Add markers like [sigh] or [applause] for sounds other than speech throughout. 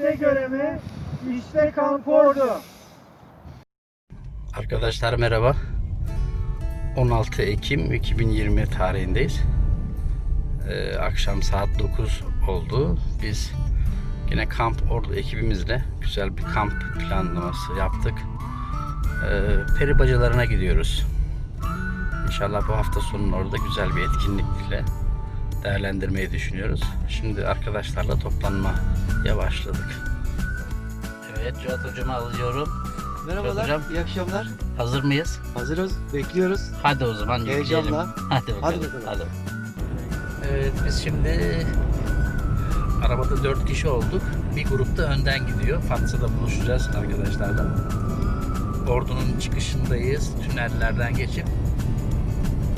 İşte görevi, işte kampordu. Arkadaşlar merhaba. 16 Ekim 2020 tarihindeyiz. Ee, akşam saat 9 oldu. Biz yine kamp ordu ekibimizle güzel bir kamp planlaması yaptık. Ee, peri bacalarına gidiyoruz. İnşallah bu hafta sonu orada güzel bir etkinlikle değerlendirmeyi düşünüyoruz. Şimdi arkadaşlarla toplanmaya başladık. Evet Cihat hocamı alıyorum. Merhabalar, Hocam. iyi akşamlar. Hazır mıyız? Hazırız, bekliyoruz. Hadi o zaman yürüyelim. Heyecanla. Hadi bakalım. Hadi bakalım. Hadi. Evet biz şimdi arabada dört kişi olduk. Bir grupta önden gidiyor. Fatsa'da buluşacağız arkadaşlarla. Ordu'nun çıkışındayız. Tünellerden geçip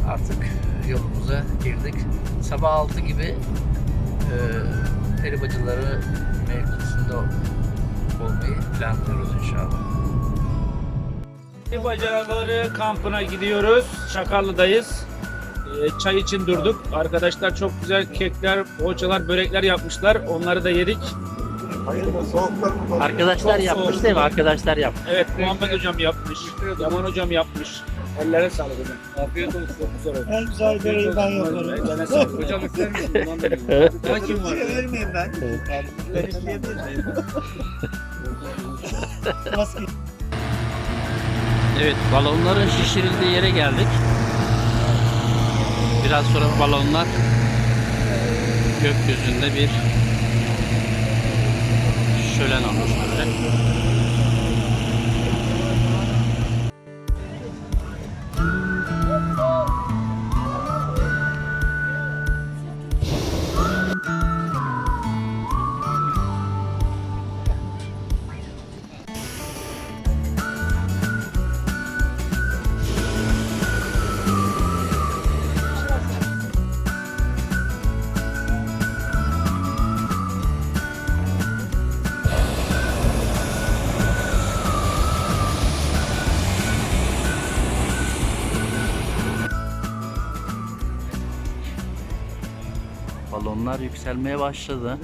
artık yolumuza girdik. Sabah 6 gibi e, peribacıları mevkisinde olmayı planlıyoruz inşallah. Bacaları kampına gidiyoruz. Şakarlı'dayız. Ee, çay için durduk. Arkadaşlar çok güzel kekler, poğaçalar, börekler yapmışlar. Onları da yedik. Arkadaşlar Çok yapmış değil mi? Arkadaşlar yapmış. Evet, Muhammed hocam yapmış. Yaman hocam yapmış. Ellere sağlık hocam. Afiyet olsun. Çok güzel oldu. En güzel böreği ben yaparım. Ellere sağlık. Hocam ister misin? Bundan da yiyin. Daha kim var? Verir miyim ben? Ben isteyebilir miyim? Maske. Evet, balonların şişirildiği yere geldik. Biraz sonra balonlar gökyüzünde bir 对了呢，来。Balonlar yükselmeye başladı.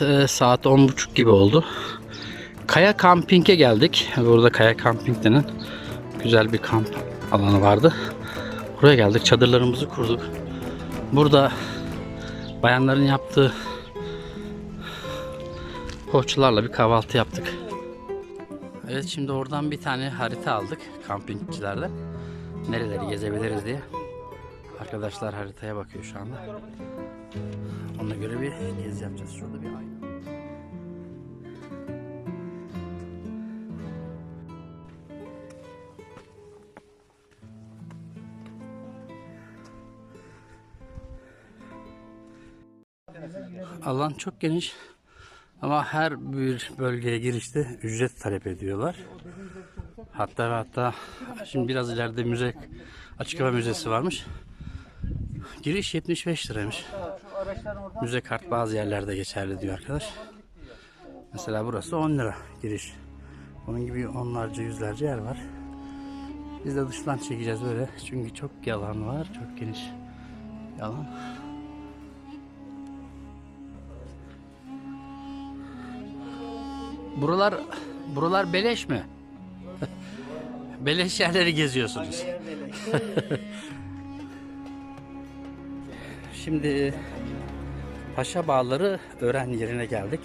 E, saat 10.30 gibi oldu. Kaya Camping'e geldik. Burada Kaya Camping denen güzel bir kamp alanı vardı. Buraya geldik. Çadırlarımızı kurduk. Burada bayanların yaptığı poğaçalarla bir kahvaltı yaptık. Evet şimdi oradan bir tane harita aldık kampingçilerden. Nereleri gezebiliriz diye. Arkadaşlar haritaya bakıyor şu anda. Ona göre bir gezi yapacağız. Şurada bir ay. Alan çok geniş ama her bir bölgeye girişte ücret talep ediyorlar. Hatta hatta şimdi biraz ileride müze açık hava müzesi varmış. Giriş 75 liraymış. Müze kart bazı yerlerde geçerli diyor arkadaş. Mesela burası 10 lira giriş. Onun gibi onlarca yüzlerce yer var. Biz de dıştan çekeceğiz böyle. Çünkü çok yalan var. Çok geniş yalan. Buralar buralar beleş mi? [laughs] beleş yerleri geziyorsunuz. [laughs] Şimdi Paşa Bağları öğren yerine geldik.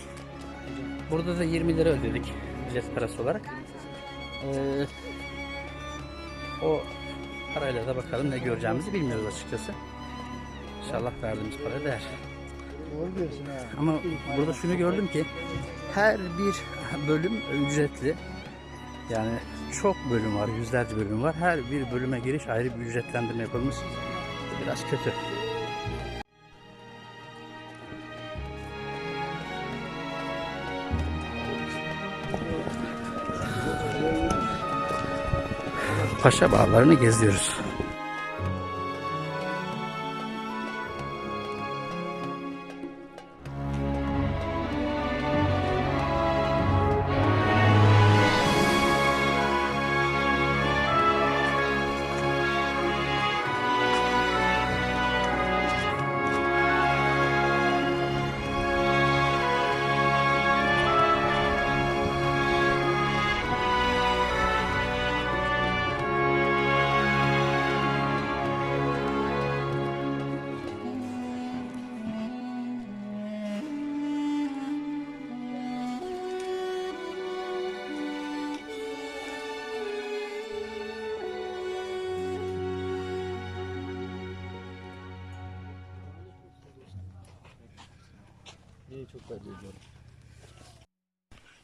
Burada da 20 lira ödedik ücret parası olarak. Ee, o parayla da bakalım ne göreceğimizi bilmiyoruz açıkçası. İnşallah verdiğimiz para değer. Doğru diyorsun ha. Ama burada şunu gördüm ki her bir bölüm ücretli. Yani çok bölüm var, yüzlerce bölüm var. Her bir bölüme giriş ayrı bir ücretlendirme yapılmış. Biraz kötü. Paşa bağlarını geziyoruz.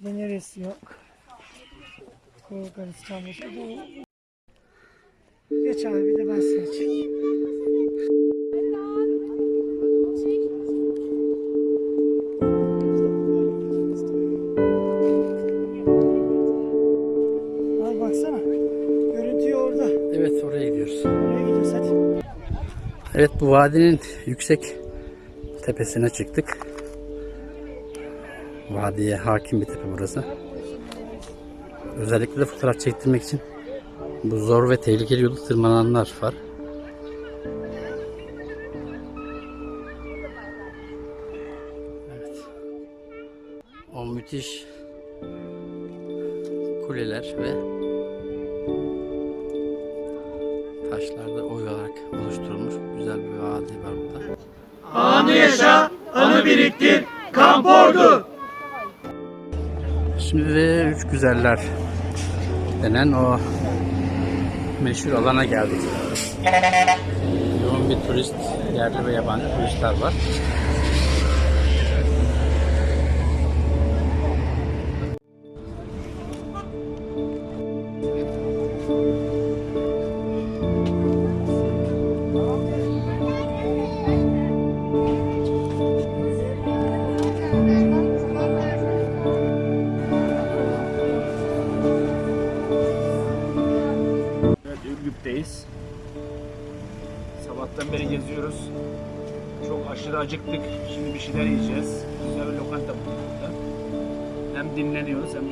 Ne neresi yok? Korkan İstanbul. Bu... Geç abi bir de ben seni çekeyim. Abi baksana. Görüntü orada. Evet oraya gidiyoruz. Oraya gidiyoruz hadi. Evet bu vadinin yüksek tepesine çıktık. Vadiye hakim bir tepe burası. Özellikle de fotoğraf çektirmek için bu zor ve tehlikeli yolu tırmananlar var. Şimdi de Üç Güzeller denen o meşhur alana geldik. Yoğun bir turist, yerli ve yabancı turistler var.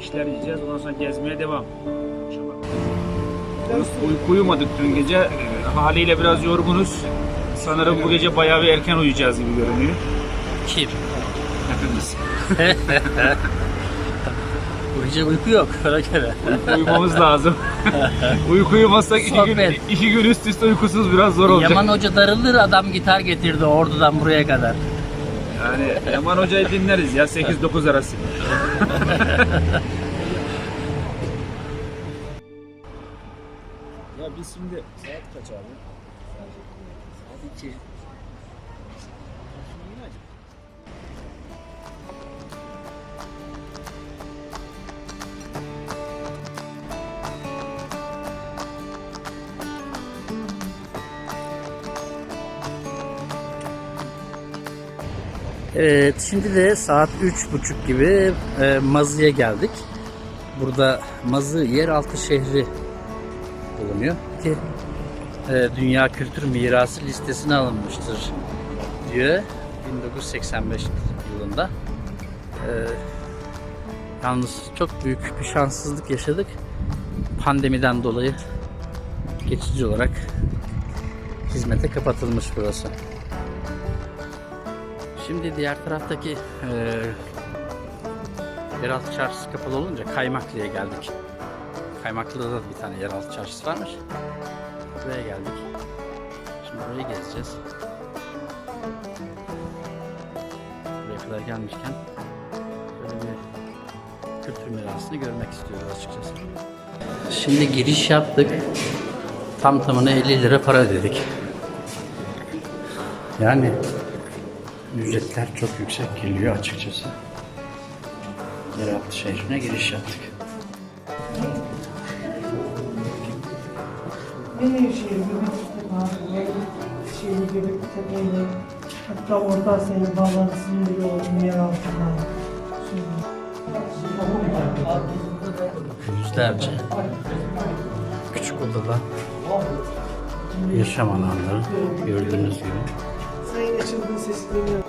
Şeyler yiyeceğiz. Ondan sonra gezmeye devam. Uyku uyumadık dün gece. Haliyle biraz yorgunuz. Sanırım bu gece bayağı bir erken uyuyacağız gibi görünüyor. Kim? Hepimiz. [laughs] Bu gece uyku yok. Ona göre. Uyumamız lazım. [laughs] uyku uyumazsak iki gün, Sohbet. iki gün üst üste uykusuz biraz zor olacak. Yaman Hoca darılır adam gitar getirdi ordudan buraya kadar. Yani Yaman Hoca'yı dinleriz ya 8-9 arası. [laughs] şimdi saat kaç abi? Saat 2. Evet, şimdi de saat üç buçuk gibi e, Mazı'ya geldik. Burada Mazı yeraltı şehri ki e, Dünya Kültür Mirası listesine alınmıştır diyor 1985 yılında. E, yalnız çok büyük bir şanssızlık yaşadık. Pandemiden dolayı geçici olarak hizmete kapatılmış burası. Şimdi diğer taraftaki eee yeraltı çarşısı kapalı olunca Kaymaklı'ya geldik. Kaymaklı'da da bir tane yeraltı çarşısı varmış. Buraya geldik. Şimdi burayı gezeceğiz. Buraya kadar gelmişken böyle bir kültür mirasını görmek istiyoruz açıkçası. Şimdi giriş yaptık. Tam tamına 50 lira para ödedik. Yani ücretler çok yüksek geliyor açıkçası. Yeraltı şehrine giriş yaptık. Yine şehir Göbekli var. Şehir Göbekli Tepe'yle hatta Orta Asya'yla bağlantısının biri olduğunu yer altında. Yüzlerce küçük odada yaşam alanları gördüğünüz gibi. Sayın açıldığın sesi duyuyorum.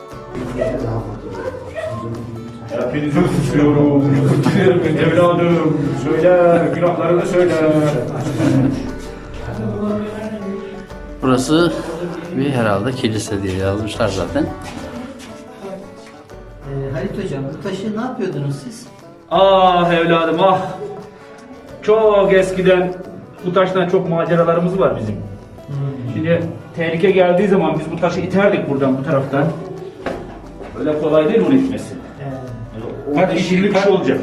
Hepinizi tutuyorum. Tutuyorum evladım. Söyle, günahlarını söyle. Burası bir herhalde kilise diye yazmışlar zaten. Ee, Halit Hocam bu taşı ne yapıyordunuz siz? Ah evladım ah. Çok eskiden bu taştan çok maceralarımız var bizim. Şimdi tehlike geldiği zaman biz bu taşı iterdik buradan bu taraftan. Öyle kolay değil bunu itmesi. Kaç 20 kişi olacak.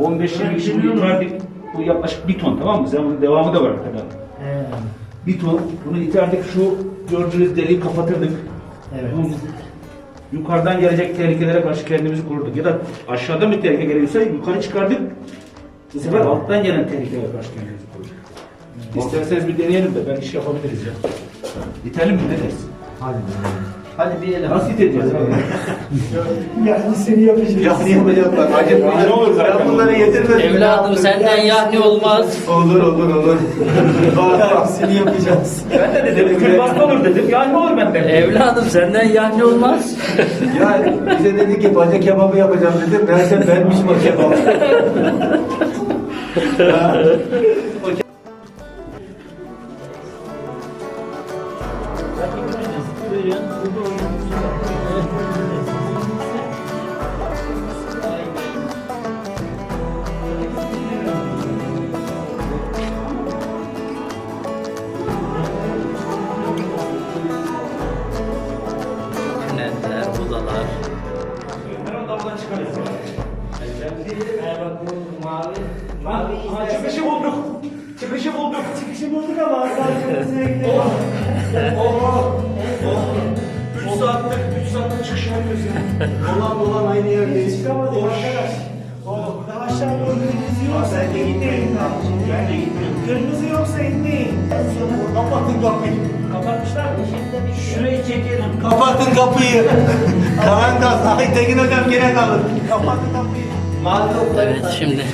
15-20 kişi bunu iterdik. Bu yaklaşık bir ton tamam mı? Sen bunun devamı da var kadar. Bir ton. Bunu iterdik şu gördüğünüz deliği kapatırdık. Evet. Bunu Yukarıdan gelecek tehlikelere karşı kendimizi koruduk. Ya da aşağıdan bir tehlike geliyorsa yukarı çıkardık. Bu sefer alttan gelen tehlikelere karşı kendimizi koruduk. İsterseniz bir deneyelim de ben iş yapabiliriz ya. İtelim mi ne dersin? Hadi bir ele. Nasıl iteceğiz abi? Yani seni yapacağız. Yahni yapacaklar. Acep Ne olur zaten. Ben bunları yedirmedim. Evladım senden yahni olmaz. Olur olur olur. Bak seni yapacağız. Ben de dedim bastı olur dedim. Ya ne olur benden? Evladım senden yahni olmaz. Yani bize dedi ki baca kebabı yapacağım dedim. Meğerse benmişim o kebabı. [laughs] çıkışı bulduk. Çıkışı bulduk. Çıkışı bulduk ama arkamızda gidelim. Dolan dolan aynı yerdeyiz. Çıkamadık arkadaş. O, aşağı doğru kırmızı yoksa Ben de inmeyin. Ben de gitmiyorum. Kırmızı yoksa inmeyin. Kapatın kapıyı. Kapatmışlar mı? Şurayı çekelim. Kapatın kapıyı. [laughs] Karan gaz. Ay Tekin hocam gene kalın. Kapatın kapıyı. Mahalle Evet şimdi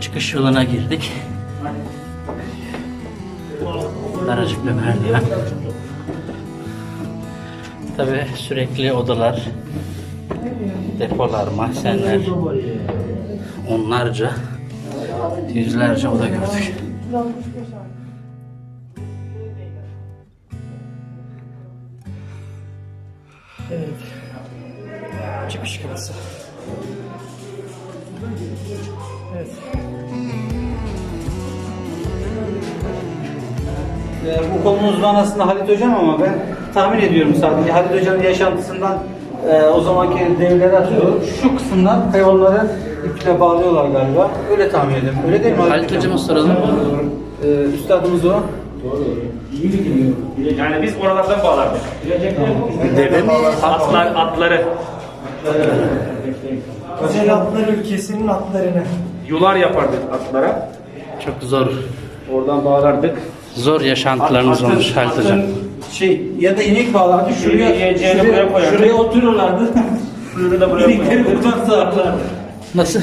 çıkış yoluna girdik. Daracık bir merdiven. Tabi sürekli odalar, depolar, mahzenler, onlarca, yüzlerce oda gördük. Evet. Çıkış kapısı. Evet. Ee, bu konunun uzmanı aslında Halit Hocam ama ben tahmin ediyorum sadece Halit Hoca'nın yaşantısından e, o zamanki devirleri atıyor. Şu kısımdan hayvanları iple bağlıyorlar galiba. Öyle tahmin ediyorum. Öyle değil mi Halit Hocam'a soralım. Ee, üstadımız o. Yani biz oralardan bağlardık. Deve mi? Atlar, atları. Özel atlar ülkesinin atlarını. Yular yapardık atlara. Çok zor, Oradan bağlardık. zor yaşantılarınız olmuş Halit Hocam. Şey ya da inek bağlardı şuraya Yiyeceğini şuraya, buraya koyardı. şuraya otururlardı. Kuyruğu da buraya İnekleri koyalım. buradan. Nasıl?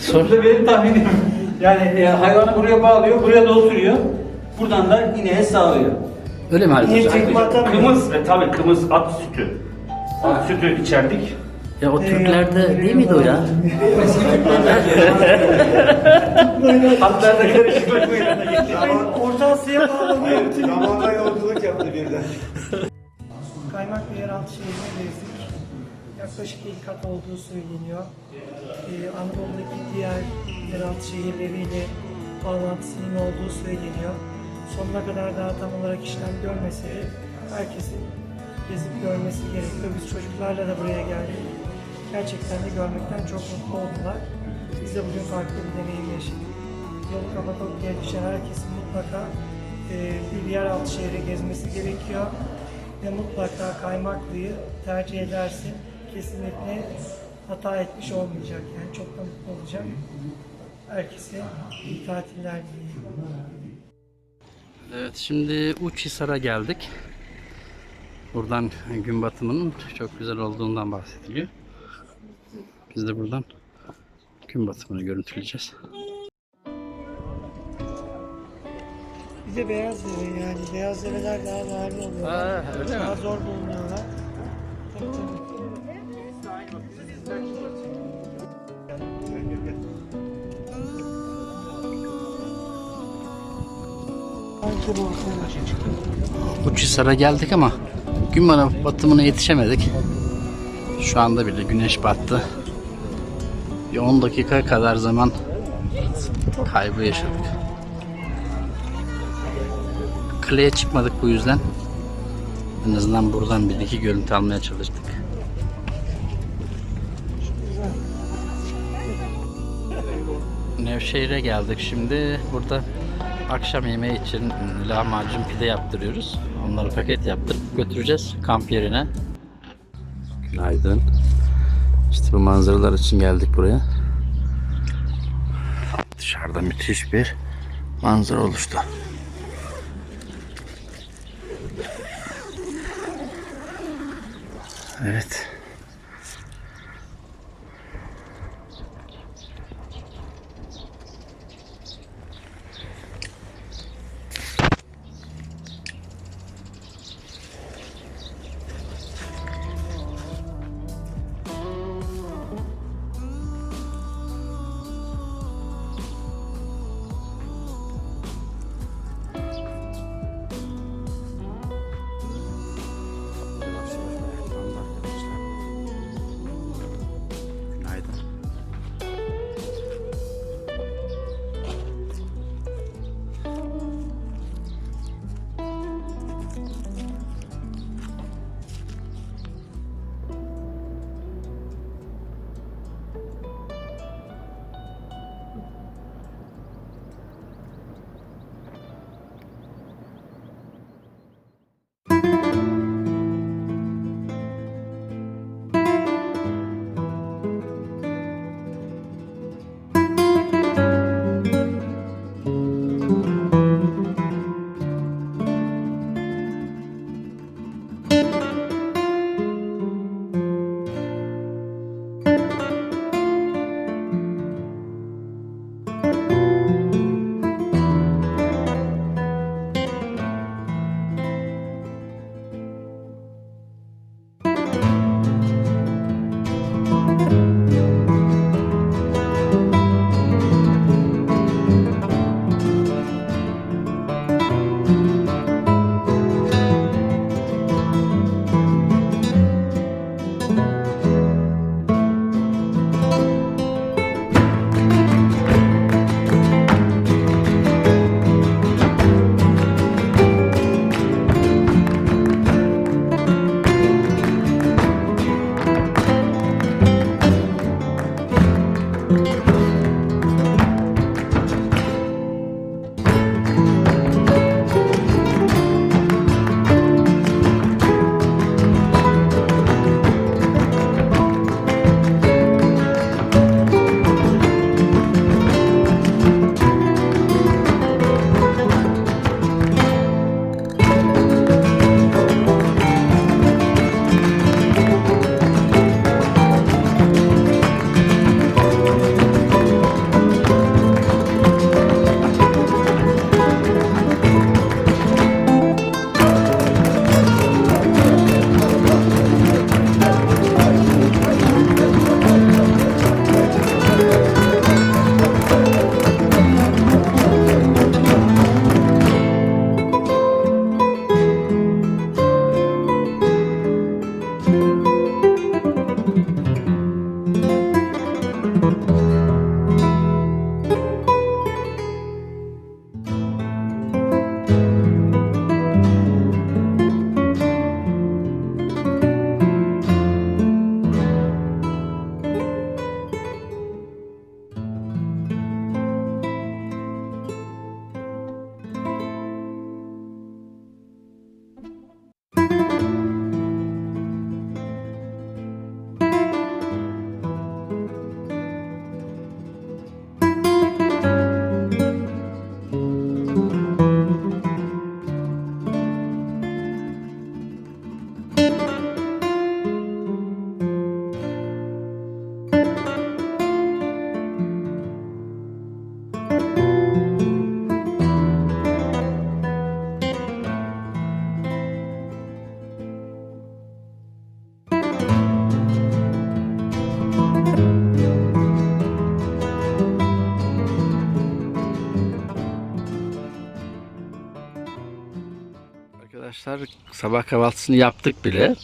Sonra da benim tahminim. Yani e, hayvanı buraya bağlıyor, buraya da oturuyor. Buradan da ineğe sağlıyor. Öyle mi Halit Niye Hocam? çekme atamıyor? Kımız, e, tabii kımız at sütü. At sütü içerdik. Ya o Türklerde değil miydi o ya? [laughs] Atlarda karışık Orta Asya'ya bağlanıyor. Zamanda yolculuk yaptı birden. Kaymak ve yeraltı şehrine gezdik. Yaklaşık ilk kat olduğu söyleniyor. Ee, Anadolu'daki diğer yeraltı şehirleriyle bağlantısının olduğu söyleniyor. Sonuna kadar daha tam olarak işlem görmese de herkesin gezip görmesi gerekiyor. Biz çocuklarla da buraya geldik. Gerçekten de görmekten çok mutlu oldular. Biz de bugün farklı bir deneyim yaşadık. Yolu Kapadokya'ya düşen herkesin mutlaka e, bir yeraltı şehri gezmesi gerekiyor ve mutlaka Kaymaklı'yı tercih ederse kesinlikle hata etmiş olmayacak. Yani çok da mutlu olacak. Herkese iyi tatiller dileyim. Evet şimdi Uçhisar'a geldik. Buradan gün batımının çok güzel olduğundan bahsediliyor. Biz de buradan gün batımını görüntüleyeceğiz. Bir de beyaz deve yani. Beyaz develer daha değerli oluyorlar. Aa, öyle mi? Daha zor bulunuyorlar. Tabii tabii. Uçhisar'a geldik ama gün bana batımına yetişemedik. Şu anda bile güneş battı. Bir 10 dakika kadar zaman kaybı yaşadık. Kaleye çıkmadık bu yüzden. En azından buradan bir iki görüntü almaya çalıştık. Nevşehir'e geldik şimdi. Burada akşam yemeği için lahmacun pide yaptırıyoruz. Onları paket yaptırıp götüreceğiz kamp yerine. Günaydın. İşte bu manzaralar için geldik buraya. Dışarıda müthiş bir manzara oluştu. Evet. Arkadaşlar sabah kahvaltısını yaptık bile.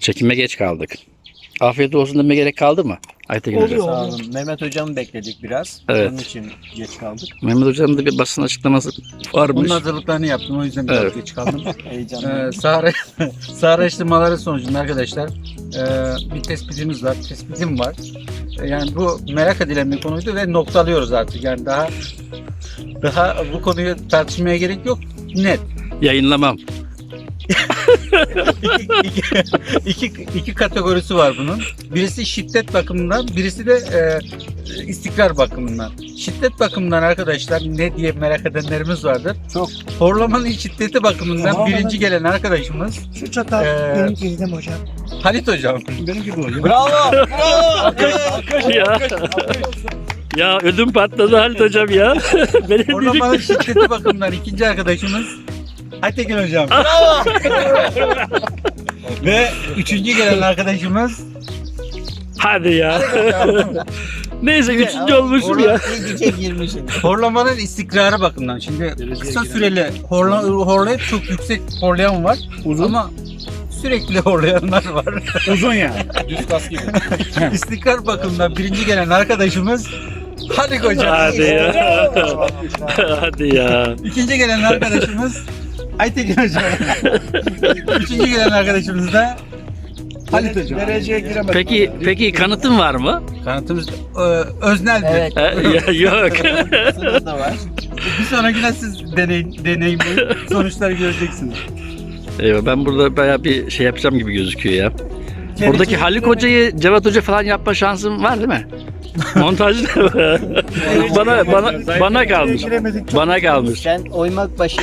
Çekime geç kaldık. Afiyet olsun deme gerek kaldı mı? Aytekin Hocam. Oluyor. Sağ olun. Mehmet hocamı bekledik biraz. Evet. Onun için geç kaldık. Mehmet Hocam'ın da bir basın açıklaması varmış. Bunun hazırlıklarını yaptım o yüzden biraz Evet. geç kaldım. [laughs] Heyecanlı. Ee, saha [laughs] araştırmaları sonucunda arkadaşlar e, bir tespitimiz var, tespitim var. E, yani bu merak edilen bir konuydu ve noktalıyoruz artık. Yani daha daha bu konuyu tartışmaya gerek yok. Net. Yayınlamam. İki, iki, iki, kategorisi var bunun. Birisi şiddet bakımından, birisi de e, istikrar bakımından. Şiddet bakımından arkadaşlar ne diye merak edenlerimiz vardır. Çok. Horlamanın şiddeti bakımından Tamam, birinci gelen arkadaşımız Şu çatal Ee, benim girdim hocam. Halit Hocam. Benim gibi hocam. Bravo! Bravo! ya. ya ödüm patladı Halit Hocam ya. [laughs] Benim Horlamanın şiddeti bakımından ikinci arkadaşımız Aytekin Hocam. Ve üçüncü gelen arkadaşımız Hadi ya. Neyse üçüncü olmuşum ya. İyice girmişim. horlamanın istikrarı bakımından. Şimdi kısa süreli horla, horlayıp çok yüksek horlayan var. Ama sürekli horlayanlar var. Uzun yani. Düz kas gibi. [laughs] İstikrar bakımından birinci gelen arkadaşımız Halit Hocam. Hadi ya. Hadi ya. İkinci gelen arkadaşımız Aytekin Hocam. [laughs] Üçüncü gelen arkadaşımız da Halit Hocam. Dereceye giremedim. Peki peki kanıtın var mı? Kanıtımız e, özneldir. Evet. Ha, ya, yok. [laughs] Sınıf da var. Bir sonrakine siz deney, deneyimleyin. Sonuçları göreceksiniz. Eyvah, ben burada bayağı bir şey yapacağım gibi gözüküyor ya. Buradaki Haluk. Hoca'yı Cevat Hoca falan yapma şansım var değil mi? [laughs] Montajda bana bana bana kalmış. Bana kalmış. Sen oymak başı [laughs]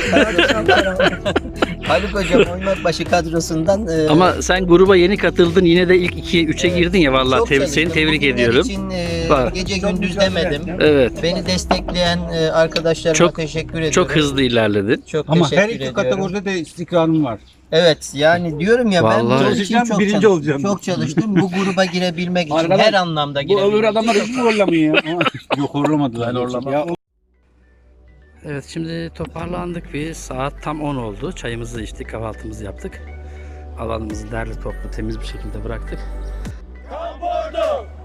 Haluk hocam [laughs] oymak başı kadrosundan e, Ama sen gruba yeni katıldın yine de ilk 2'ye 3'e girdin ya vallahi çok çalıştım. seni tebrik Bugünler ediyorum. için e, Var. gece gündüz demedim. Evet. Beni destekleyen e, arkadaşlarıma Çok- teşekkür ediyorum. Çok hızlı ilerledin. Çok Ama teşekkür her iki ediyorum. kategoride de istikrarım var. Evet yani diyorum ya Vallahi. ben bunun için Çalışacağım, çok birinci çalıştım. olacağım. Çok çalıştım. Bu gruba girebilmek için Arkadaş, her anlamda Bu girebilmek öbür adamlar hiç mi horlamıyor ya? [laughs] Yok horlamadılar. Ya, Evet şimdi toparlandık bir saat tam 10 oldu. Çayımızı içtik, kahvaltımızı yaptık. Alanımızı derli toplu temiz bir şekilde bıraktık. Kamp ordu!